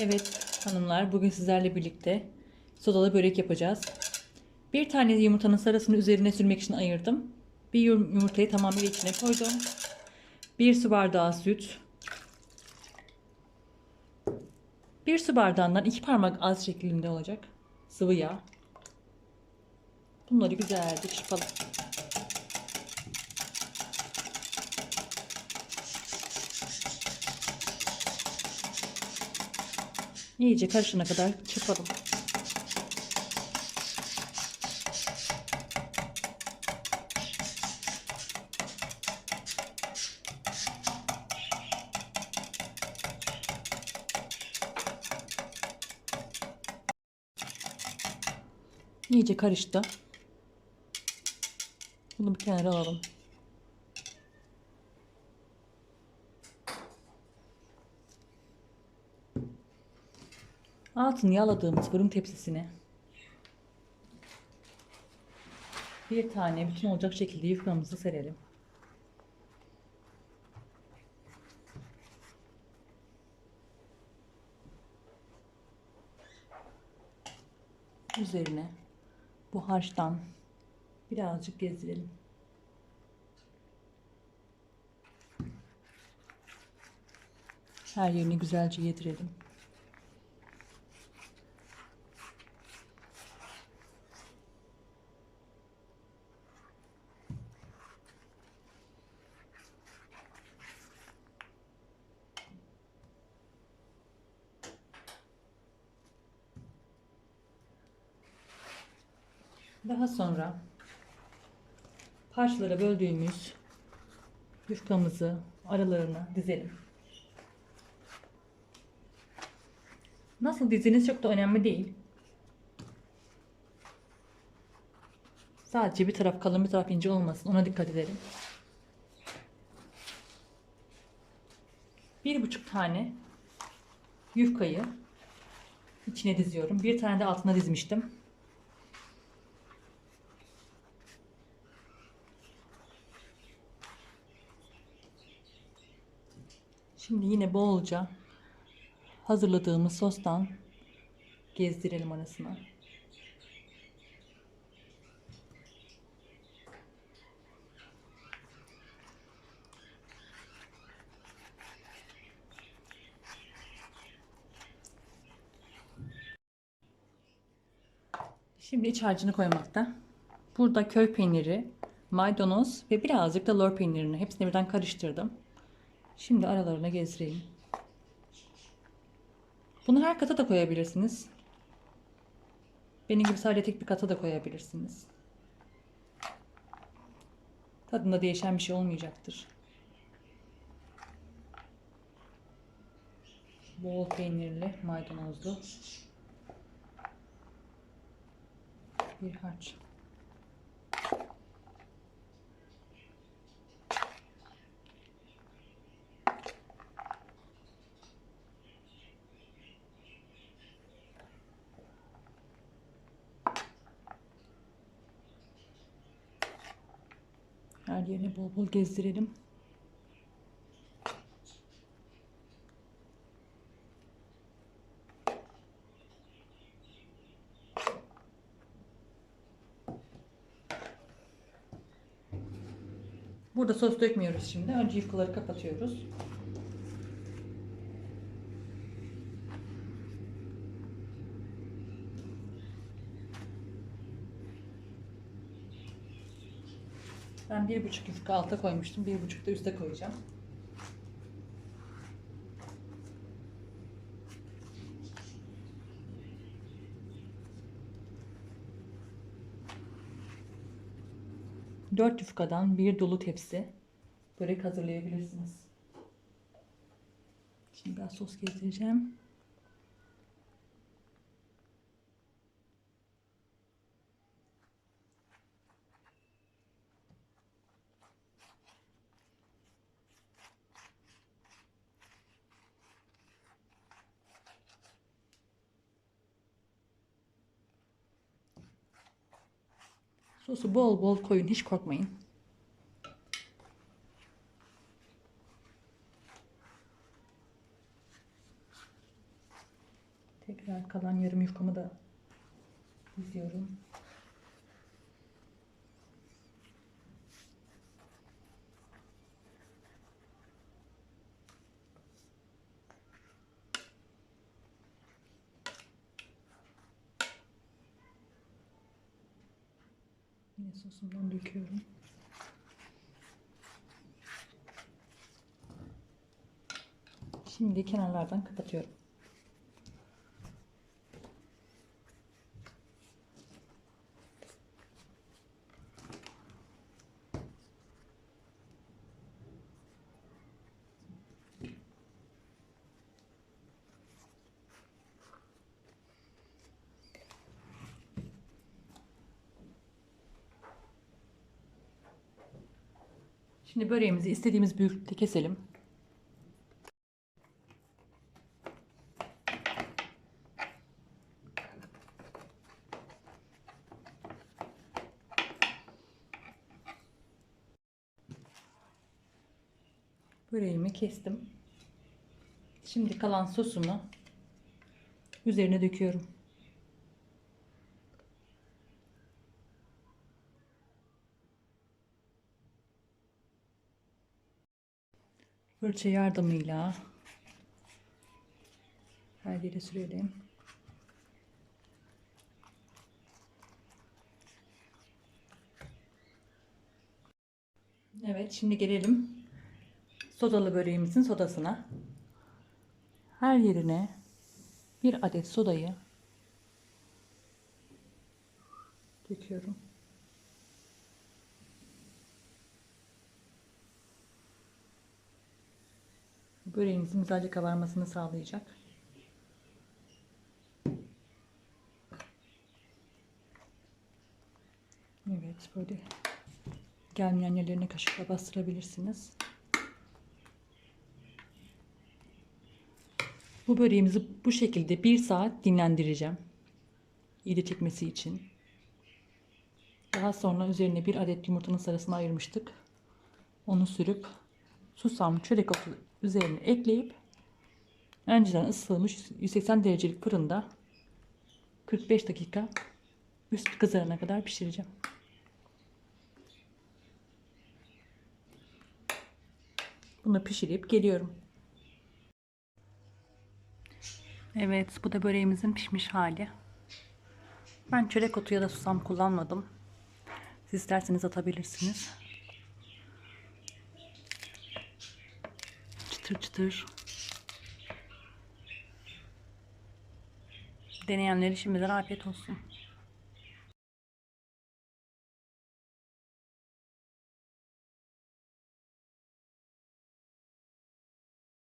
Evet hanımlar bugün sizlerle birlikte sodalı börek yapacağız. Bir tane yumurtanın sarısını üzerine sürmek için ayırdım. Bir yum- yumurtayı tamamıyla içine koydum. Bir su bardağı süt. Bir su bardağından iki parmak az şeklinde olacak sıvı yağ. Bunları güzelce çırpalım. İyice karışana kadar çırpalım. İyice karıştı. Bunu bir kenara alalım. Altını yağladığımız fırın tepsisine bir tane bütün olacak şekilde yufkamızı serelim. Üzerine bu harçtan birazcık gezdirelim. Her yerini güzelce yedirelim. Daha sonra parçalara böldüğümüz yufkamızı aralarına dizelim. Nasıl diziniz çok da önemli değil. Sadece bir taraf kalın bir taraf ince olmasın. Ona dikkat edelim. Bir buçuk tane yufkayı içine diziyorum. Bir tane de altına dizmiştim. Şimdi yine bolca hazırladığımız sostan gezdirelim arasına. Şimdi iç harcını koymakta. Burada köy peyniri, maydanoz ve birazcık da lor peynirini hepsini birden karıştırdım. Şimdi aralarına gezdireyim. Bunu her kata da koyabilirsiniz. Benim gibi sadece tek bir kata da koyabilirsiniz. Tadında değişen bir şey olmayacaktır. Bol peynirli, maydanozlu bir harç. Her yerine bol bol gezdirelim. Burada sos dökmüyoruz şimdi. Önce yufkaları kapatıyoruz. Ben bir buçuk yufka alta koymuştum. Bir buçuk da üste koyacağım. Dört yufkadan bir dolu tepsi börek hazırlayabilirsiniz. Şimdi biraz sos gezdireceğim. Sosu bol bol koyun hiç korkmayın. Diğer kalan yarım yufkamı da diziyorum. Yine sosumdan döküyorum. Şimdi kenarlardan kapatıyorum. Şimdi böreğimizi istediğimiz büyüklükte keselim. Böreğimi kestim. Şimdi kalan sosumu üzerine döküyorum. Fırça yardımıyla her yere sürelim. Evet, şimdi gelelim sodalı böreğimizin sodasına. Her yerine bir adet sodayı döküyorum. Böreğimizin güzelce kabarmasını sağlayacak. Evet böyle gelmeyen yerlerine kaşıkla bastırabilirsiniz. Bu böreğimizi bu şekilde bir saat dinlendireceğim. İyice çekmesi için. Daha sonra üzerine bir adet yumurtanın sarısını ayırmıştık. Onu sürüp susam, çörek otu üzerine ekleyip önceden ısıtılmış 180 derecelik fırında 45 dakika üst kızarana kadar pişireceğim. Bunu pişirip geliyorum. Evet, bu da böreğimizin pişmiş hali. Ben çörek otu ya da susam kullanmadım. Siz isterseniz atabilirsiniz. Çıtır çıtır. Deneyenleri şimdiden afiyet olsun.